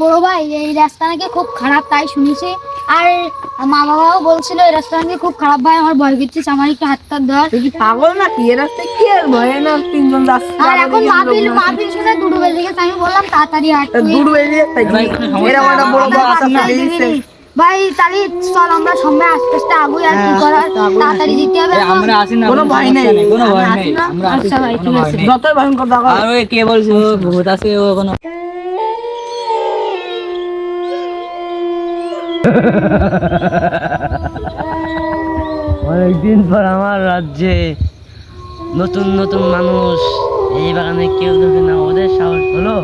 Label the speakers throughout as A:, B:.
A: বড় ভাই এই রাস্তা নাকি খুব খারাপ তাই শুনেছি। আর মা বাবাও বলছিল এই রাস্তা নাকি খুব খারাপ ভাই আমার ভয় করছিস আমার একটু হাত টাত ধর।
B: তুই পাগল নাকি? এ রাস্তায় কি আর ভয়? না তিনজন যাচ্ছে
A: আর এখন মাহফিল মাহফিল শুনে দুটো বেজে গেছে আমি বললাম তাড়াতাড়ি হাঁট
C: কোনো সমস্যা।
B: এরকম একটা বড়
A: নি। ভাই তাহলে চল আমরা সামনে আস্তে আস্তে আগুই আর কি
B: হ্যাঁ,
A: করার। তাড়াতাড়ি যেতে হবে
C: আমরা আসি না
B: কোনো ভয় নেই।
C: কোনো ভয়
B: আমরা
C: নেই।
B: আসি না?
C: আমরা আসি
A: আচ্ছা ভাই,
C: কোনো
A: ঠিক
C: ভয়
A: আছে।
C: নেই
B: যতই ভয়ঙ্কর দেখো
C: আর ওই কে বলছে ভূত আছে ও কোনো
D: অনেকদিন পর আমার রাজ্যে নতুন নতুন মানুষ। এই বাগানে কেউ যদি না ওদের সাহস হলো?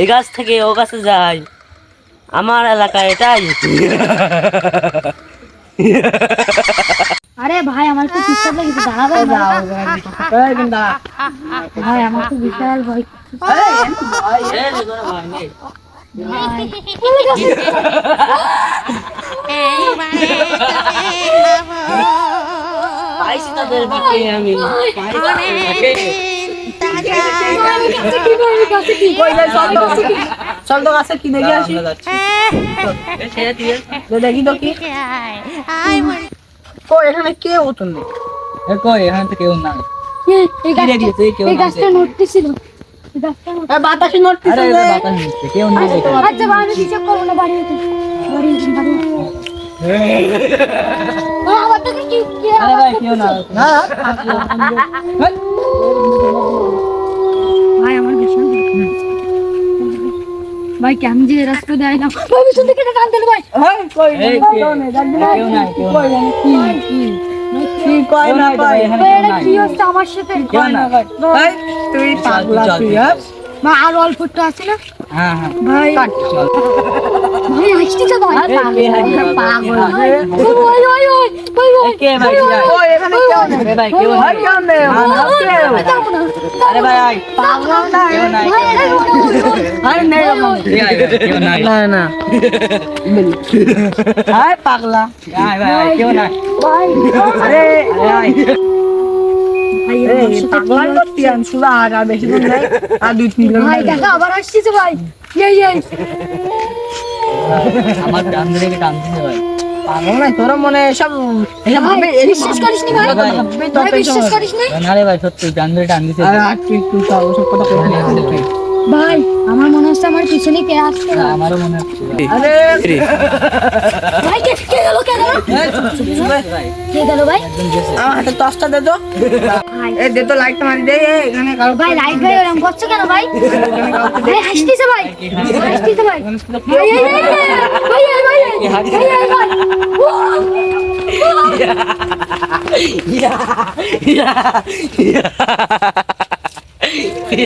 D: এই গাছ থেকে ও গাছে যাই আমার এলাকা এটাই।
A: আরে ভাই আমার তো বিশ্বাস লেগেছে দাঁড়াবে। ভাই আমার তো বিশাল ভয়
B: চল তো কাছে কি- চল তো কাছে কি দেখে আসি দেখি তো কি ও এখানে কে হতো না
C: এ কই? এখান থেকে কেউ না
A: এই
C: কি
A: গাছটা
C: রেডিয়েছে কেউ
A: এই
C: না
A: গাছটা নড়তে ছিল এই গাছটা নড়তে-
B: এই বাতাসে নড়তেছে
C: কেউ
A: আচ্ছা আমি করব না বাড়ি হতে বাড়ি হতে বাড়ি তো
C: আরে ভাই কেউ না।
A: ভাই কেমন যে রাস্তা দেয় না ভাই ভীষণ থেকে টান দিল ভাই
B: এই, কই
C: এই
B: না, কেউ না?
C: কেউ নাই,
B: কই কি, কি? কি কয় না
C: নাই তো
B: কয়?
C: ভাই, এখানে
A: ভাই
C: কেউ
A: এটা কি হচ্ছে আমার সাথে
C: না
B: তুই পাগলা তুই। হ্যাঁ?
A: আর অল্প একটু আছে না
C: হ্যাঁ হ্যাঁ
A: ভাই ভাই আসছি তো ভাই
B: পাগল
C: গেল?
A: ওই ওই ওই ওই ওই
C: কে ভাই কি
B: এখানে কেউ নেই।
C: ভাই কেউ
B: ভাই,
C: নাই
B: কেউ নেই, ভাই,
C: আরে ভাই আয়
B: পাগল না,
C: কেউ নাই
A: আরে ওই, ওই, ওই।
B: নেই
C: ভাই, কেউ নাই
B: না, না। আয়, পাগলা
C: আয় ভাই কেউ নাই
A: ভাই
B: আরে
C: আরে
A: ভাই
B: পাগলার করতি আন, শুধু আর আর বেশি দূর নাই। আর দুই তিন
A: ভাই দেখা আবার আসছিস ভাই। এই এই
C: আমার ধরে ভাই।
B: পাগল না তোর মনে সব
A: বিশ্বাস করিস নি ভাই? বিশ্বাস করিস নি?
C: না রে ভাই সত্যি টান ধরে টান দিতে
B: আরে আর তুই তুই তো ওসব কথা না।
A: ভাই আমার মনে হচ্ছে আমার পিছনে কে আসছে।
C: আমারও মনে হচ্ছে।
B: আরে।
A: ভাই কে কে গেল কে গেল কে গেল ভাই?
B: আমার হাতে টর্চটা দে তো। এই দে তো লাইটটা মারি দে এখানে কারও
A: ভাই লাইট ভাই ওরকম করছ কেন ভাই? ভাই হাসতেছে ভাই। হাসতেছে ভাই। ভাই ভাই ভাই ভাই এই, ভাই।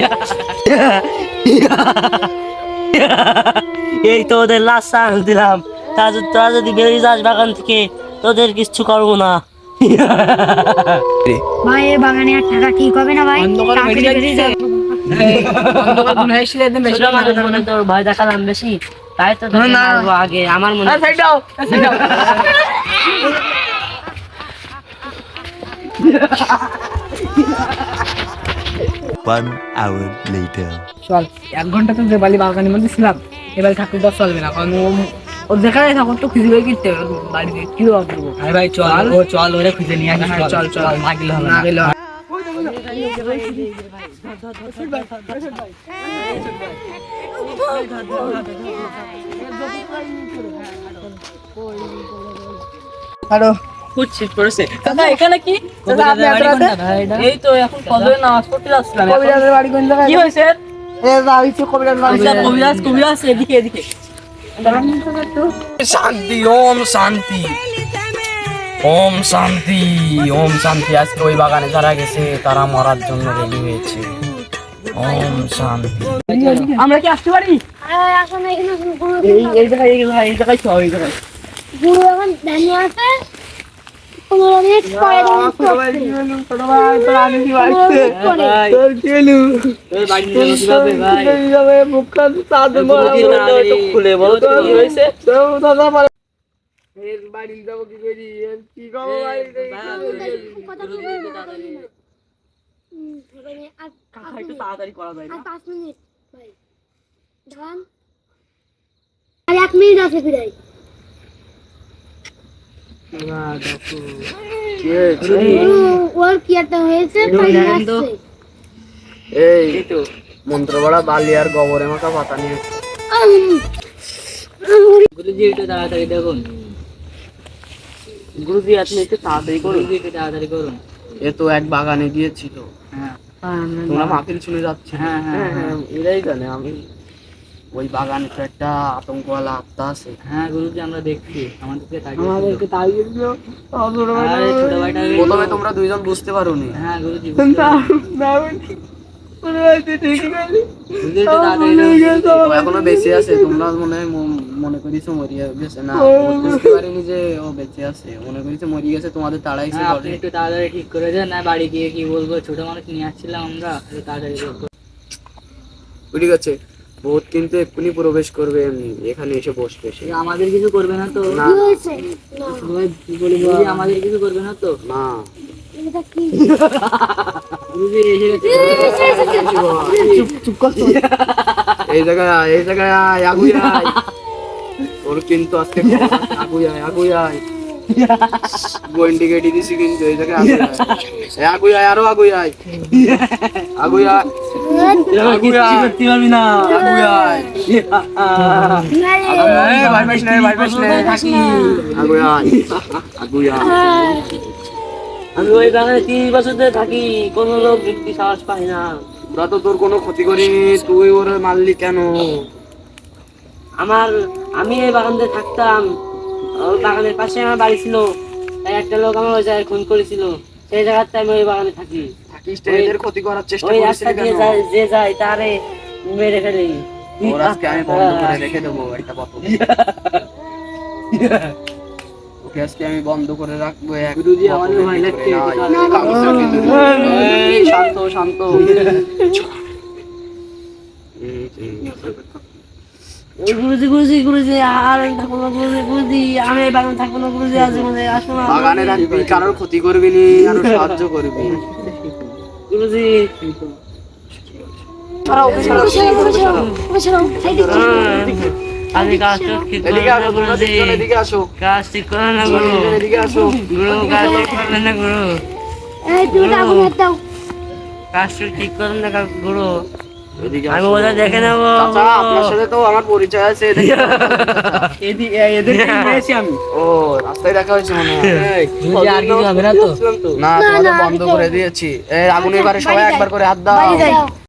D: এই তো ওদের লাশ চান্স দিলাম। তা যদি- তোরা যদি বেরিয়ে যাস বাগান থেকে তোদের কিচ্ছু করব না।
A: ভাই এই বাগানে আর থাকা ঠিক হবে না ভাই?
D: মনে ভয় দেখালাম বেশি। তাই তো আগে আমার মনে
B: এই,
E: One hour later.
B: চল এক ঘণ্টা তো যে বালি বাগানের মধ্যে ছিলাম এবার তো চলবে না কারণ ও ও যেখানে থাকুক তো খুঁজে বের করতে হবে বাড়িতে কি করব
C: আরে ভাই চল ও চল ওরে খুঁজে নিয়ে আসি
B: হ্যাঁ, চল, চল।
C: না গেলে হবে
B: না
C: না
B: গেলে হয়।
D: খুঁজছিস পড়েছে
B: দাদা এখানে কি? দাদা আপনি এত রাতে
D: এই তো এখন নামাজ পড়তে যাচ্ছিলাম
B: কবিরাজের বাড়ি কোন জায়গায়
D: কি হয়েছে?
B: এ দা হইছে কবিরাজ বাড়ি।
D: কবিরাজ কবিরাজ কবিরাজ এদিকে এদিকে।
F: শান্তি ওম শান্তি। ওম শান্তি ওম শান্তি। আজকে ওই বাগানে যারা গেছে তারা মরার জন্য রেডি হয়েছে। ওম শান্তি।
B: আমরা কি আসতে পারি?
A: গুরু
D: এই জায়গায় এই জায়গায় এই জায়গায় সব এই জায়গায়।
A: গুরু এখন দাঁড়িয়ে আছে। মিনিট পরে
D: বাড়ি যাব
B: কি করি? কি
A: মিনিট।
B: তাড়াতাড়ি করা যায় না।
A: পাঁচ মিনিট। ভাই দাঁড়ান আর এক মিনিট আছে ফিরাই। ওর কি
F: মন্ত্রপাড়া বালি আর গোবরে মাখা পাতা নিয়ে
C: গুরুজি একটু তাড়াতাড়ি দেখুন
B: গুরুজি আপনি একটু তাড়াতাড়ি করুন
C: গুরুজি একটু তাড়াতাড়ি করুন
F: এ তো এক বাগানে গিয়েছিল
C: হ্যাঁ
F: তোমরা মাকিল শুনে যাচ্ছে
C: হ্যাঁ, হ্যাঁ, হ্যাঁ।
F: এরাই জানে আমি ওই বাগানে তো একটা আতঙ্কওয়ালা আত্মা আছে।
C: হ্যাঁ গুরুজি আমরা দেখছি। আমাদেরকে
B: আমাদেরকে তাড়িয়ে দিও। ছোট ভাই
C: আরে ছোট ভাইটা
F: প্রথমে তোমরা দুইজন বুঝতে পারোনি।
C: হ্যাঁ গুরুজি
F: এখনও বেঁচে আছে তোমরা মনে হয় মনে করিছো মরিয়া গেছে। না বুঝতে পারিনি যে ও বেঁচে আছে। মনে করিছো গেছে তোমাদের তাড়াইছে
C: হ্যাঁ আপনি একটু তাড়াতাড়ি ঠিক করে দেন। না বাড়ি গিয়ে কি বলব? ছোট মানুষ নিয়ে আসছিলাম আমরা তাড়াতাড়ি
F: ঠিক আছে। ভূত কিন্তু এক্ষুনি প্রবেশ করবে এমনি এখানে এসে বসবে সে।
C: আমাদের কিছু করবে না তো।
F: না।
C: আমাদের কিছু করবে না তো?
F: না।
A: এটা কি?
C: গুরুজি এসে গেছে।
A: এসে, এসে, এসে।
B: চুপ কর তুই।
F: এই জায়গায় আয়, এই জায়গায় আয়, আগুই আয়। ওর কিন্তু আজকে আছে, আগুই আয় আগুই আয়। গোয়েন্ডি গেডি দিছি কিন্তু এই জায়গায় আগুই আয়। আগুই আয় আরও আগুই আয়। আগুই আয়।
D: আমি বাগানে কোনো
F: ওরা কোনো ক্ষতি করিনি তুই ওর মারলি কেন
D: আমার আমি এই বাগানতে থাকতাম। ওই বাগানের পাশে আমার বাড়ি ছিল। একটা লোক আমার ওই জায়গায় খুন করেছিল। সেই জায়গাতে আমি ওই বাগানে থাকি।
F: ক্ষতি করার চেষ্টা
D: ওই রাস্তা দিয়ে
F: কেন
D: যায় যে যায় তারে মেরে ফেলে
F: ওর আজকে আমি বন্ধ করে রেখে দেবো একটা বোতল ওকে আজকে আমি বন্ধ করে রাখব এক
C: ভয় লাগছে।
F: শান্ত শান্ত
D: গুরুজি গুরুজি গুরুজি আর আমি থাকব না গুরুজি গুরুজি আমি বাগানে থাকব না গুরুজি আজ মানে আসো না
F: বাগানে রাখবি কারোর ক্ষতি করবি নি আরও সাহায্য করবি
D: গুরুজি। আমি কাজ ঠিক করে কাজ ঠিক করে না গুরু। গুরু কাজ ঠিক করে না গুরু। কাজ ঠিক করে না গুরু। আমি দেখে নেব।
F: আপনার সাথে তো আমার পরিচয় আছে এদিকে
B: আমি।
F: ও রাস্তায় দেখা হয়েছে মনে হয়।
C: আর কিছু হবে না তো?
F: না তোমাদের বন্ধ করে দিয়েছি। এই আগুন এবারে সবাই একবার করে হাত দাও।